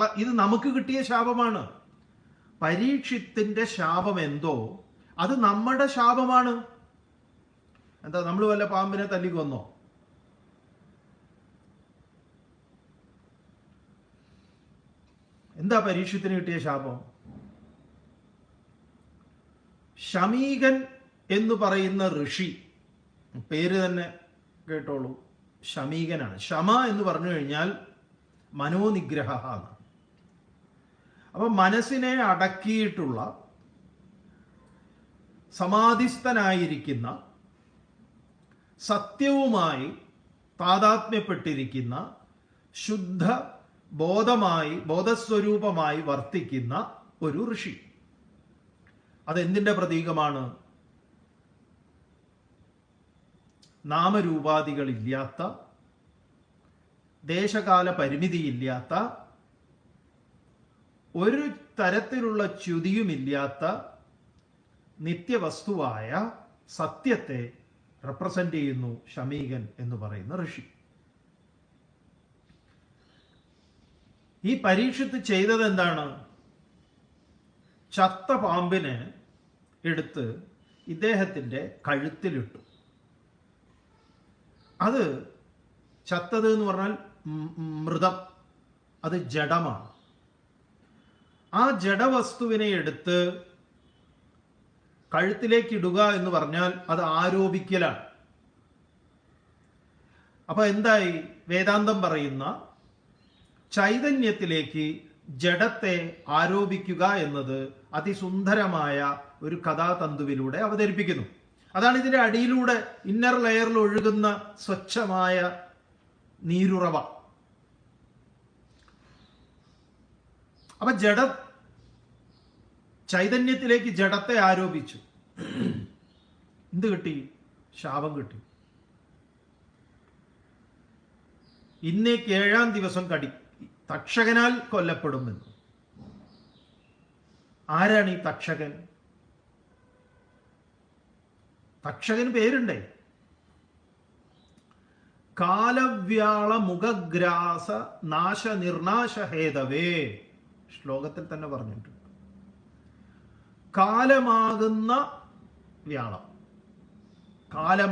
ഇത് നമുക്ക് കിട്ടിയ ശാപമാണ്. പരീക്ഷത്തിന്റെ ശാപം എന്തോ അത് നമ്മുടെ ശാപമാണ്. എന്താ നമ്മൾ വല്ല പാമ്പിനെ തല്ലിക്കൊന്നോ എന്താ പരീക്ഷത്തിന് കിട്ടിയ ശാപം? ശമീകൻ എന്ന് പറയുന്ന ഋഷി പേര് തന്നെ കേട്ടോളൂ ശമീകനാണ്. ശമ എന്ന് പറഞ്ഞു കഴിഞ്ഞാൽ മനോനിഗ്രഹ എന്ന് അപ്പൊ മനസ്സിനെ അടക്കിയിട്ടുള്ള സമാധിസ്ഥനായിരിക്കുന്ന സത്യവുമായി താതാത്മ്യപ്പെട്ടിരിക്കുന്ന ശുദ്ധ ബോധമായി ബോധസ്വരൂപമായി വർത്തിക്കുന്ന ഒരു ഋഷി. അതെന്തിന്റെ പ്രതീകമാണ്? നാമരൂപാദികളില്ലാത്ത ദേശകാല പരിമിതിയില്ലാത്ത ഒരു തരത്തിലുള്ള ച്യുതിയുമില്ലാത്ത നിത്യവസ്തുവായ സത്യത്തെ റെപ്രസെന്റ് ചെയ്യുന്നു ഷമീകൻ എന്ന് പറയുന്ന ഋഷി. ഈ പരീക്ഷത്ത് ചെയ്തത് എന്താണ് ചത്ത പാമ്പിനെ എടുത്ത് ഇദ്ദേഹത്തിന്റെ കഴുത്തിലിട്ടു. അത് ചത്തത് എന്ന് പറഞ്ഞാൽ മൃതം. അത് ജഡമാണ്. ആ ജഡവസ്തുവിനെ എടുത്ത് കഴുത്തിലേക്ക് ഇടുക എന്ന് പറഞ്ഞാൽ അത് ആരോപിക്കലാണ്. അപ്പൊ എന്തായി? വേദാന്തം പറയുന്ന ചൈതന്യത്തിലേക്ക് ജഡത്തെ ആരോപിക്കുക എന്നത് അതിസുന്ദരമായ ഒരു കഥാതന്തുവിലൂടെ അവതരിപ്പിക്കുന്നു. അതാണ് ഇതിന്റെ അടിയിലൂടെ ഇന്നർ ലെയറിൽ ഒഴുകുന്ന സ്വച്ഛമായ നീരുറവ. അപ്പൊ ജഡ ചൈതന്യത്തിലേക്ക് ജഡത്തെ ആരോപിച്ചു. എന്ത് കിട്ടി? ശാപം കിട്ടി. ഇന്നേക്ക് ഏഴാം ദിവസം കടി തക്ഷകനാൽ കൊല്ലപ്പെടുമെന്ന്. ആരാണ് ഈ തക്ഷകൻ? തക്ഷകന് പേരുണ്ടേ. കാലവ്യാള മുഖഗ്രാസ നാശ നിർനാശ ഹേതവേ ശ്ലോകത്തിൽ തന്നെ പറഞ്ഞിട്ടുണ്ട്. കാലമാകുന്ന വ്യാളം. കാലം